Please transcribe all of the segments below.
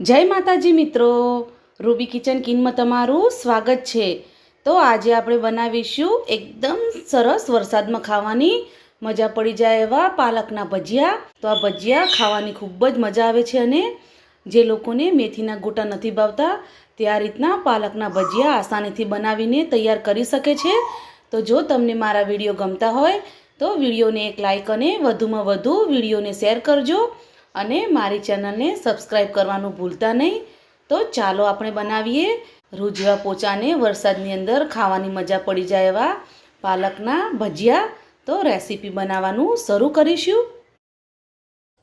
જય માતાજી મિત્રો. રૂબી કિચન કિનમાં તમારું સ્વાગત છે. તો આજે આપણે બનાવીશું એકદમ સરસ વરસાદમાં ખાવાની મજા પડી જાય એવા પાલકના ભજીયા. તો આ ભજીયા ખાવાની ખૂબ જ મજા આવે છે અને જે લોકોને મેથીના ગોટા નથી ભાવતા તે આ રીતના પાલકના ભજીયા આસાનીથી બનાવીને તૈયાર કરી શકે છે. તો જો તમને મારા વીડિયો ગમતા હોય તો વિડીયોને એક લાઇક અને વધુમાં વધુ વિડીયોને શેર કરજો. અને મારી ચેનલને સબસ્ક્રાઈબ કરવાનું ભૂલતા નહીં. તો ચાલો આપણે બનાવીએ રૂજવા પોચાને વરસાદની અંદર ખાવાની મજા પડી જાય એવા પાલકના ભજીયા. તો રેસીપી બનાવવાનું શરૂ કરીશું.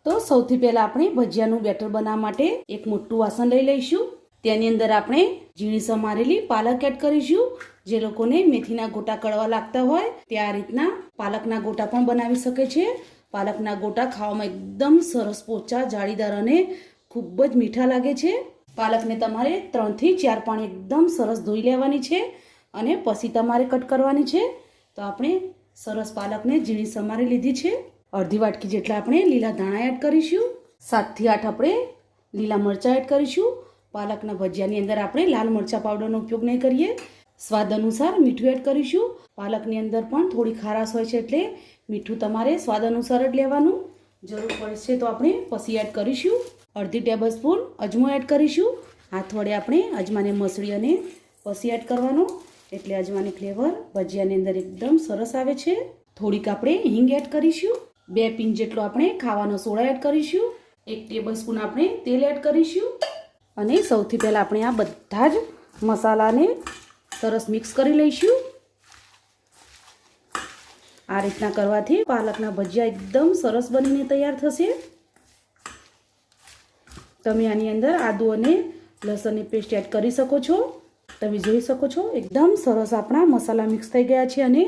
તો સૌથી પહેલાં આપણે ભજીયાનું બેટર બનાવવા માટે એક મોટું વાસણ લઈ લઈશું. તેની અંદર આપણે ઝીણી સમારેલી પાલક એડ કરીશું. જે લોકોને મેથીના ગોટા કડવા લાગતા હોય તે આ રીતના પાલકના ગોટા પણ બનાવી શકે છે. પાલકના ગોટા ખાવામાં એકદમ સરસ પોચા, જાળીદાર અને ખૂબ જ મીઠા લાગે છે. પાલકને તમારે ત્રણથી ચાર પાણી એકદમ સરસ ધોઈ લેવાની છે અને પછી તમારે કટ કરવાની છે. તો આપણે સરસ પાલકને ઝીણી સમારી લીધી છે. અડધી વાટકી જેટલા આપણે લીલા ધાણા એડ કરીશું. સાતથી આઠ આપણે લીલા મરચાં એડ કરીશું. પાલકના ભજીયાની અંદર આપણે લાલ મરચાં પાવડરનો ઉપયોગ નહીં કરીએ. સ્વાદ અનુસાર મીઠું એડ કરીશું. પાલકની અંદર પણ થોડી ખારાશ હોય છે એટલે મીઠું તમારે સ્વાદ અનુસાર જ લેવાનું. જરૂર પડશે તો આપણે પછી એડ કરીશું. અડધી ટેબલ સ્પૂન અજમો એડ કરીશું. હાથ વડે આપણે અજમાને મસળી અને પછી એડ કરવાનો. એટલે અજમાની ફ્લેવર ભજીયાની અંદર એકદમ સરસ આવે છે. થોડીક આપણે હિંગ એડ કરીશું. બે પિંચ જેટલો આપણે ખાવાનો સોડા એડ કરીશું. એક ટેબલ સ્પૂન આપણે તેલ એડ કરીશું. અને સૌથી પહેલાં આપણે આ બધા જ મસાલાને સરસ મિક્સ કરી લઈશું. આ રીતના કરવાથી પાલકના ભજીયા એકદમ સરસ બનીને તૈયાર થશે. તમે આની અંદર આદુ અને લસણની પેસ્ટ એડ કરી શકો છો. તમે જોઈ શકો છો, એકદમ સરસ આપણા મસાલા મિક્સ થઈ ગયા છે અને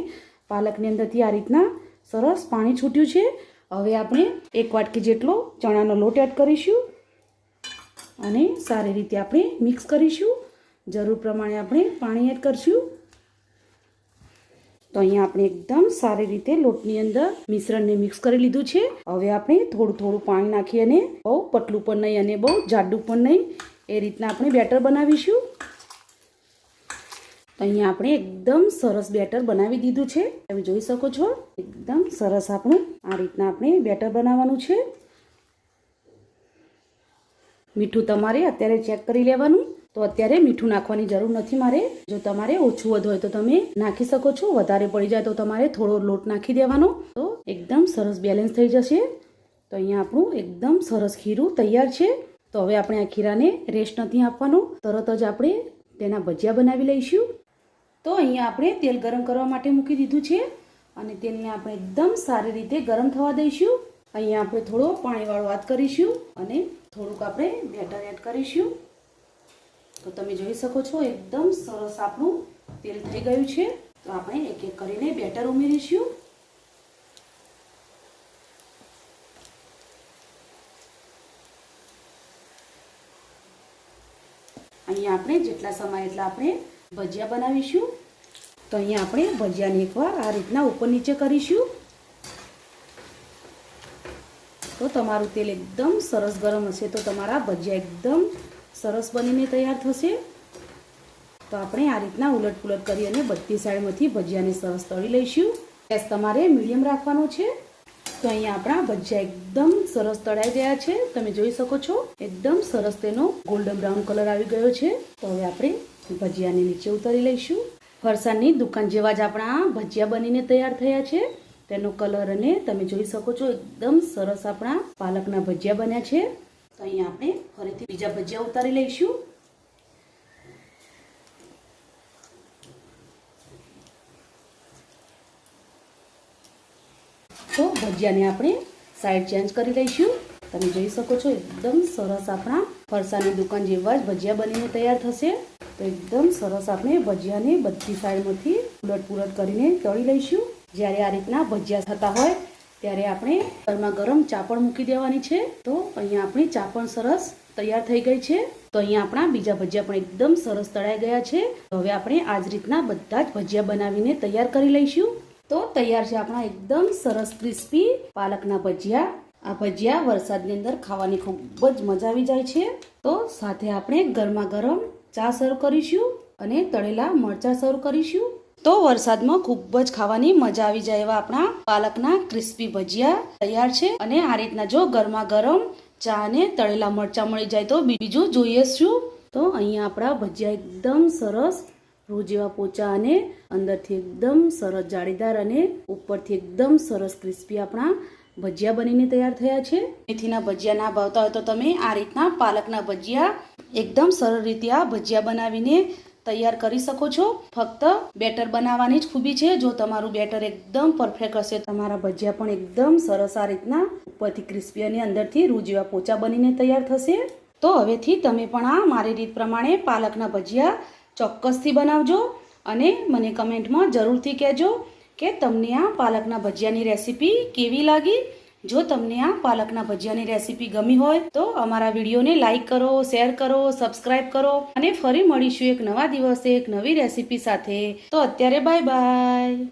પાલકની અંદરથી આ રીતના સરસ પાણી છૂટ્યું છે. હવે આપણે એક વાટકી જેટલો ચણાનો લોટ એડ કરીશું. અને સારી રીતે આપણે મિક્સ કરીશું. જરૂર પ્રમાણે આપણે પાણી એડ કરીશું. તો અહીંયા આપણે એકદમ સારી રીતે લોટની અંદર મિશ્રણને મિક્સ કરી લીધું છે. હવે આપણે થોડું થોડું પાણી નાખી અને બહુ પતલું પણ નહીં અને બહુ જાડું પણ નહીં એ રીતના આપણે બેટર બનાવીશું. તો અહીંયા આપણે એકદમ સરસ બેટર બનાવી દીધું છે. તમે જોઈ શકો છો, એકદમ સરસ આપણું આ રીતના આપણે બેટર બનાવવાનું છે. મીઠું તમારે અત્યારે ચેક કરી લેવાનું. તો અત્યારે મીઠું નાખવાની જરૂર નથી મારે. જો તમારે ઓછું વધુ હોય તો તમે નાખી શકો છો. વધારે પડી જાય તો તમારે થોડો લોટ નાખી દેવાનો. તો એકદમ સરસ બેલેન્સ થઈ જશે. તો અહીંયા આપણું એકદમ સરસ ખીરું તૈયાર છે. તો હવે આપણે આ ખીરાને રેસ્ટ નથી આપવાનો. તરત જ આપણે તેના ભજીયા બનાવી લઈશું. તો અહીંયા આપણે તેલ ગરમ કરવા માટે મૂકી દીધું છે. અને તેલને આપણે એકદમ સારી રીતે ગરમ થવા દઈશું. અહીંયા આપણે થોડો પાણીવાળો વાત કરીશું. અને થોડુંક આપણે બેટર એડ કરીશું. તો તમે જોઈ શકો છો, એકદમ સરસ આપણું તેલ થઈ ગયું છે. તો આપણે એક એક કરીને બેટર ઉમેરીશું. અહીંયા આપણે જેટલા સમય એટલા આપણે ભજીયા બનાવીશું. તો અહીંયા આપણે ભજીયાને એકવાર આ રીતના ઉપર નીચે કરીશું. તો તમારું તેલ એકદમ સરસ ગરમ હશે, તો તમારા ભજીયા એકદમ સરસ બનીને તૈયાર થશે? તો આપણે આ રીતના ઉલટ પુલટ કરી અને બધી સાઈડમાંથી ભજીયાને સરસ તળી લઈશું. ગેસ તમારે મીડિયમ રાખવાનો છે. તો અહીંયા આપણા ભજીયા એકદમ સરસ તળાઈ ગયા છે. તમે જોઈ શકો છો, એકદમ સરસ તેનો ગોલ્ડન બ્રાઉન કલર આવી ગયો છે. તો હવે આપણે ભજીયાને નીચે ઉતારી લઈશું. ફરસાણની દુકાન જેવા જ આપણા ભજીયા બનીને તૈયાર થયા છે. તેનો કલર અને તમે જોઈ શકો છો, એકદમ સરસ આપણા પાલકના ભજીયા બન્યા છે. તો અહીંયા આપણે ફરીથી બીજા ભજીયા ઉતારી લઈશું. તો ભજીયાને આપણે સાઈડ ચેન્જ કરી લઈશું. તમે જોઈ શકો છો, એકદમ સરસ આપણા ફરસાની દુકાન જેવા જ ભજીયા બનીને તૈયાર થશે. તો એકદમ સરસ આપણે ભજીયાને બધી સાઈડમાંથી ઉલટ પુલટ કરીને તળી લઈશું. જ્યારે આ રીતના ભજીયા થતા હોય ત્યારે આપણે ગરમા ગરમ ચાપણ મૂકી દેવાની છે. તો અહીંયા આપણી ચાપણ સરસ તૈયાર થઈ ગઈ છે. તો અહીંયા આપણા બીજા ભજીયા પણ એકદમ સરસ તળાઈ ગયા છે. તો હવે આપણે આ જ રીતના બધા જ ભજીયા બનાવીને તૈયાર કરી લઈશું. તો તૈયાર છે આપણા એકદમ સરસ ક્રિસ્પી પાલકના ભજીયા. આ ભજીયા વરસાદની અંદર ખાવાની ખૂબ જ મજા આવી જાય છે. તો સાથે આપણે ગરમા ગરમ ચા સર્વ કરીશું અને તળેલા મરચાં સર્વ કરીશું. તો વરસાદમાં ખૂબ જ ખાવાની મજા આવી જાય એવા આપણા પાલકના ક્રિસ્પી ભજીયા તૈયાર છે. અને આ રીતના જો ગરમા ગરમ ચા અને તળેલા મરચાં મળી જાય તો બીજું જોઈએ શું? તો અહીંયા આપણા ભજીયા એકદમ સરસ રૂ જેવા પોચા અને અંદરથી એકદમ સરસ જાળીદાર અને ઉપરથી એકદમ સરસ ક્રિસ્પી આપણા ભજીયા બનીને તૈયાર થયા છે. મેથીના ભજીયા ના ભાવતા હોય તો તમે આ રીતના પાલકના ભજીયા એકદમ સરળ રીતે આ ભજીયા બનાવીને તૈયાર કરી શકો છો. ફક્ત બેટર બનાવવાની જ ખૂબી છે. જો તમારું બેટર એકદમ પરફેક્ટ હશે, તમારા ભજીયા પણ એકદમ સરસ આ રીતના ઉપરથી ક્રિસ્પી અને અંદરથી રૂ જેવા પોચા બનીને તૈયાર થશે. તો હવેથી તમે પણ આ મારી રીત પ્રમાણે પાલકના ભજીયા ચોક્કસથી બનાવજો અને મને કમેન્ટમાં જરૂરથી કહેજો કે તમને આ પાલકના ભજીયાની રેસીપી કેવી લાગી? જો તમને આ પાલકના ભજીયાની રેસીપી ગમી હોય તો અમારા વિડીયોને લાઇક કરો, શેર કરો સબસ્ક્રાઈબ કરો અને ફરી મળીશું એક નવા દિવસે એક નવી રેસીપી સાથે. તો અત્યારે બાય બાય.